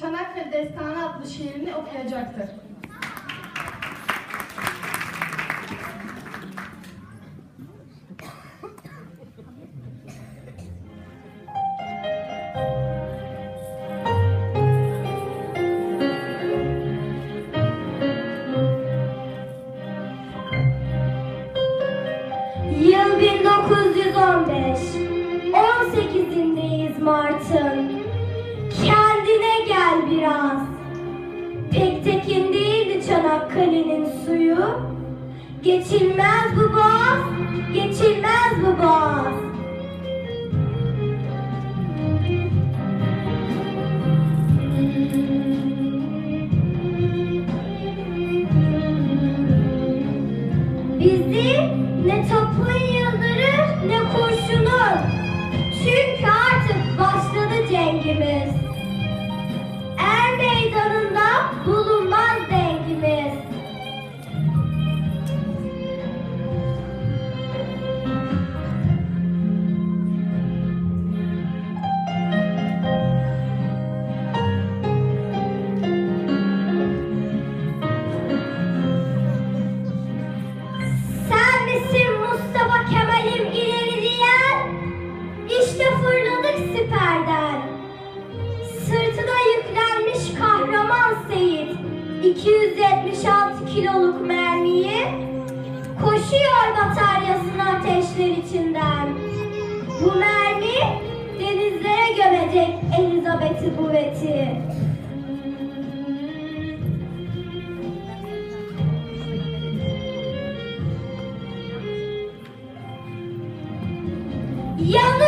Çanakkale Destanı adlı şiirini okuyacaktır. Yıl 1915. 18'indeyiz Mart'ın. Çanakkale'nin suyu. Geçilmez bu boğaz, geçilmez bu boğaz. Bizi ne topun yıldırır ne kurşunun. Çünkü 66 kiloluk mermiyi koşuyor bataryasının ateşler içinden. Bu mermi denizlere gömecek Elizabeth'i kuvveti. Yanı